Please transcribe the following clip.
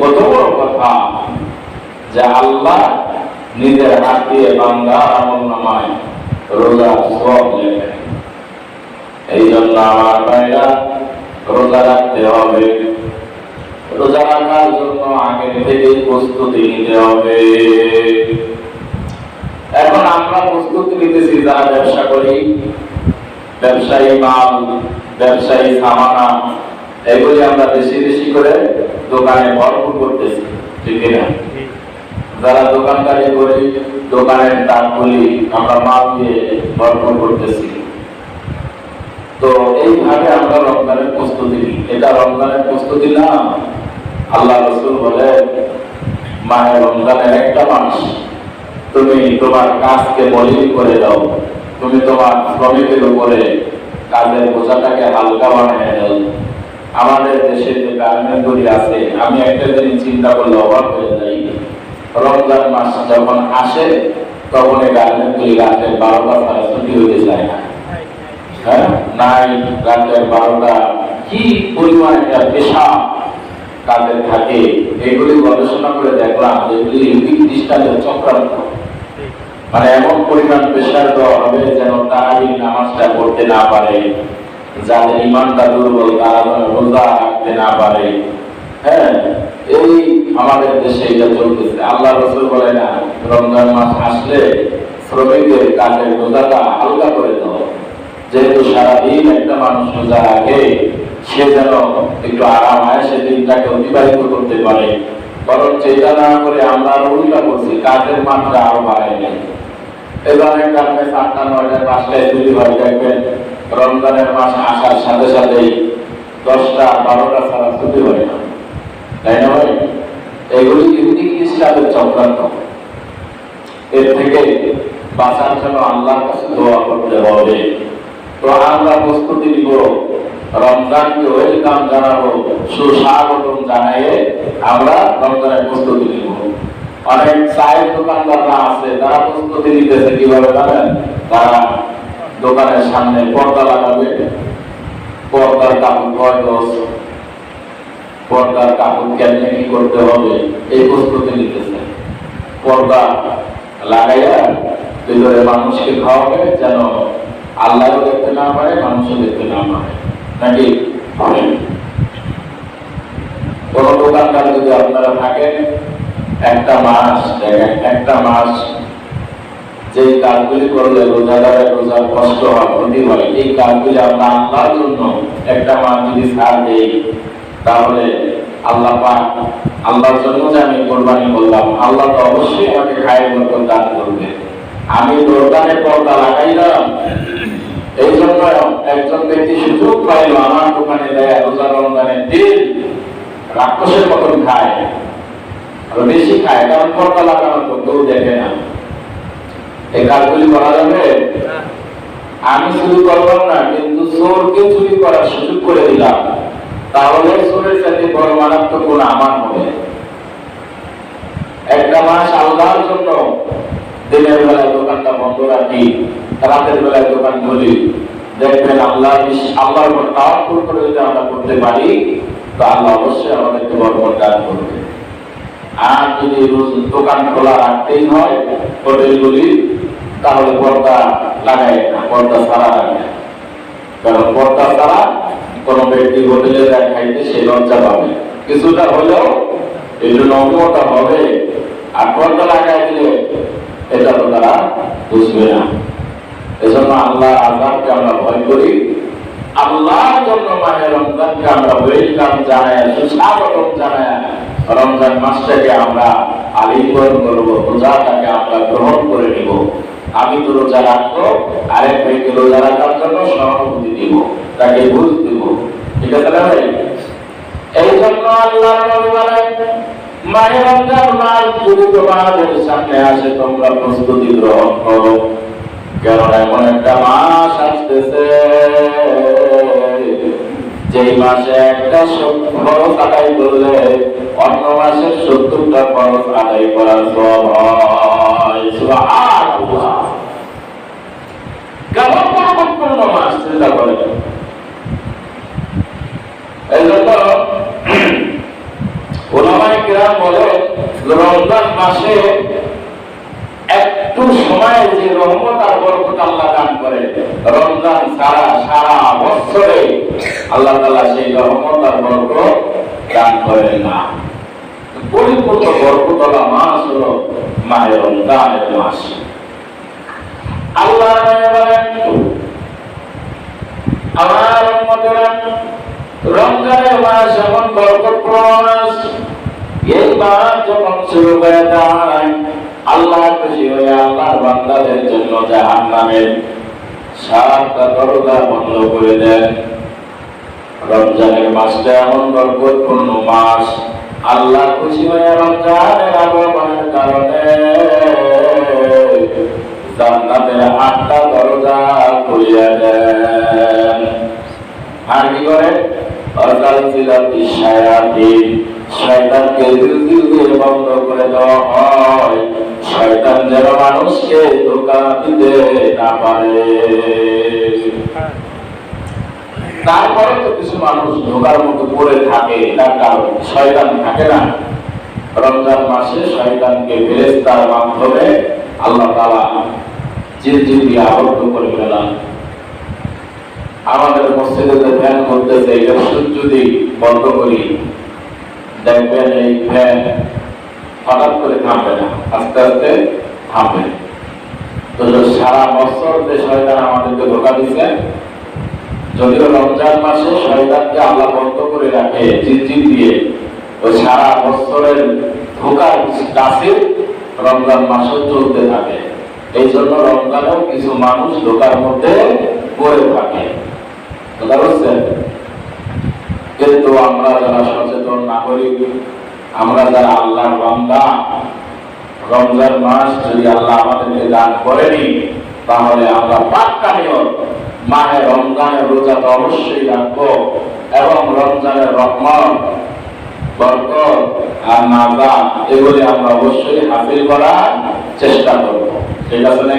কত বড় কথা যে আল্লাহ নিজের হাত দিয়ে বান্দা আমল নামায়, রোজা সব লেখেন। এই জন্য আমার ভাইরা, রোজা রাখতে হবে। রোজা রাখার জন্য আগে থেকে প্রস্তুতি নিতে হবে। এখন আমরা প্রস্তুতি নিতেছি যারা ব্যবসা করি। ব্যবসায়ী মাল, ব্যবসায়ী সামানা এগুলি আমরা বেশি বেশি করে দোকানে ভরপুর করতেছি, ঠিক না যারা দোকানদারি করি দোকানের টাকগুলি আমরা মাল দিয়ে ভরপুর করতেছি। তো এইভাবে আমরা রমজানের প্রস্তুতি নিই। এটা রমজানের প্রস্তুতি না, আল্লাহ রসুল বলে মায়ের রমজানের একটা মাস, তুমি তোমার কাজকে মলিন করে দাও। তুমি তোমার শ্রমিকের উপরে কাজের বোঝাটাকে হালকা বানিয়ে দাও। আমাদের দেশে যে গার্মেন্টগুলি আছে, আমি একটা জিনিস চিন্তা করলে অবাক হয়ে যাই। রমজান মাস যখন আসে, তখন এই গার্মেন্টগুলি রাতের বারোটা ছাড়া ছুটি হইতে চায় না। হ্যাঁ? নাই বারোটা। কি পরিমাণ একটা পেশা তাদের থাকে, এগুলি গবেষণা করে দেখলাম যেগুলি চক্রান্ত। মানে এমন পরিমাণ প্রেশার দেওয়া হবে যেন তারাবি নামাজটা পড়তে না পারে। যাদের ইমানটা দুর্বল, তারা রোজা রাখতে না পারে। হ্যাঁ এই আমাদের দেশে এটা চলতেছে। আল্লাহ রসুল বলে না রমজান মাস আসলে শ্রমিকদের কাজের রোজাটা হালকা করে দাও। যেহেতু সারাদিন একটা মানুষ রোজা রাখে, সে যেন একটু আরাম হয় সে অতিবাহিত করতে পারে। বরং এটা না করে আমরা উল্টা করছি, কাজের মাত্রা আরও বাড়াই নেই। এবার কারণে সাতটা নয়টা পাঁচটায় তৈরি হয় দেখবেন রমজানের মাস আসার সাথে সাথেই দশটা, বারোটা ছাড়া ছুটি হয় না। তাই না ভাই? এগুলি ইহুদি খ্রিস্টানের চক্রান্ত। এর থেকে বাঁচার জন্য আল্লাহর কাছে দোয়া করতে হবে। তো আমরা প্রস্তুতি নিব। রমজানকে ওয়েলকাম জানাব, সুস্বাগতম জানাইয়ে আমরা রমজানের প্রস্তুতি নিব। অনেক চায়ের দোকানদাররা আছে, তারা প্রস্তুতি নিতেছে কীভাবে জানেন? তারা দোকানের সামনে পর্দা লাগাবে পর্দার কাপড় কয় দশ পর্দার কাপড় কেমনে কি করতে হবে, এই প্রস্তুতি নিতেছে। পর্দা লাগাইয়া ভিতরে মানুষকে খাওয়াবে যেন আল্লাহও দেখতে না পারে, মানুষও দেখতে না পারে। নাকি? কোন দোকানদার যদি আপনারা থাকেন, একটা মাস একটা মাস যে কাজগুলি করলে রোজাদারের রোজার কষ্ট হয় ক্ষতি হয়, এই কাজগুলি আমরা জন্য একটা মাস যদি দেই। তাহলে আল্লাহ পাক আল্লাহর জন্য যে আমি কোরবানি করলাম, আল্লাহ তো অবশ্যই আমাকে খায়ের মতো দান করবে। আমি দোকানে পর্দা লাগাইলাম। এই জন্য একজন ব্যক্তি সুযোগ পাইল আমার দোকানে দেয় রোজা রমজানের দিন রাক্ষসের মতন খায়, আরও বেশি খায়, কারণ পর্দা লাগানো তো কেউ দেখে না। কাজগুলি করা যাবে? আমি চুরি করলাম না, কিন্তু চোরকে চুরি করার সুযোগ করে দিলাম। তাহলে চোরের সাথে বড় মারাত্মক গুণ আমার হবে। একটা মাস আল্লাহর জন্য দিনের বেলায় দোকানটা বন্ধ রাখি, রাতের বেলায় দোকান খুলি। দেখবেন আল্লাহ আল্লাহর উপর তাওয়াক্কুল করে যদি আমরা করতে পারি, তো আল্লাহ অবশ্যই আমাদেরকে বরকত দান করবে। আর যদি দোকান খোলা রাখতেই হয়, হোটেলগুলি তাহলে পর্দা লাগাই না, পর্দা ছাড়া রাখে কারণ পর্দা ছাড়া কোন ব্যক্তি হোটেলে যায়, খাইতে সে লজ্জা পাবে। কিছুটা হলেও এই জন্য অঙ্গটা হবে। আর পর্দা লাগাই দিলে এটা তো তারা বুঝবে না। এজন্য আল্লাহ আজাদকে আমরা ভয় করি। আল্লাহর জন্য মানে রমজানকে আমরা ওয়েলকাম জানাই, সুস্বাগতম জানাই। রমজান মাসটাকে আমরা আলিঙ্গন করব রোজাটাকে আমরা গ্রহণ করে নিব। আমি তো রোজা রাখব, আরেক ভাইকে রোজা রাখার জন্য সহানুভূতি দিব, তাকে বুঝ দিব। ঠিক আছে না ভাই এই জন্য আল্লাহ বলেন রমজান মাস যদি তোমাদের সামনে আসে, তোমরা প্রস্তুতি গ্রহণ করো। কারণ এমন একটা মাস আসতেছে, যেই মাসে একটা খরচ আদায় করলে অন্য মাসের সত্তরটা খরচ আদায় করার সব হয়। রমজান মাসে একটু সময় যে রহমত আর বরকত আল্লাহ দান করে, রমজান সারা সারা বছরে আল্লাহ তাআলা সেই রহমত আর বরকত দান করেন না। পরিপূর্ণ বরকতলা মাস হলো মায়ের রমজানের মাস। আল্লাহ আমার রমজানের মাস এমন মাস এই মাস যখন শুরু হয়ে যায়, আল্লাহ খুশি হয়ে আল্লাহর বান্দাদের জন্য জাহান্নামের সাতটা দরজা বন্ধ করে দেন। রমজানের মাসটা এমন বরকতপূর্ণ মাস আল্লাহ খুশি হয়ে রমজানের আগমনের কারণে জান্নাতের আটটা দরজা খুলিয়া দেন। আর কি করে? অর্থাৎ সিলাতি শায়াতিন। শয়তানকে দিল বন্ধ করে দেওয়া হয়। শয়তান যেন মানুষকে ধোকা দিতে না পারে। তারপরে তো কিছু মানুষ ধোকার মতো পড়ে থাকে তার কারণ শয়তান থাকে না। রমজান মাসে শয়তানকে ফেরেস্তার মাধ্যমে আল্লাহ জিল জিল দিয়ে আবদ্ধ করে ফেলান। আমাদের মসজিদে যে ফ্যান করতেছে এটা যদি বন্ধ করি, দেখবেন এই ফ্যান হঠাৎ করে থামবে না, আস্তে আস্তে থামবে। তো সারা বছর যে শয়তান আমাদেরকে ধোকা দিচ্ছে যদিও রমজান মাসে শয়তানকে আল্লাহ বন্ধ করে রাখে চিনচিন দিয়ে, ওই সারা বছরের ঢোকার কাছে রমজান মাসও চলতে থাকে। এই জন্য রমজানেও কিছু মানুষ ঢোকার মধ্যে পড়ে থাকে। বুঝছেন কিন্তু আমরা যারা সচেতন নাগরিক, আমরা যারা আল্লাহর বান্দা, রমজান মাস যদি আল্লাহ আমাদেরকে দান করেনি, তাহলে আমরা পাক্কা নিয়ত মাহে রমজানের রোজা তো অবশ্যই রাখব এবং রমজানের রহমান, বরকত আর নাজা এগুলি আমরা অবশ্যই হাসিল করার চেষ্টা করব ঠিক আছে?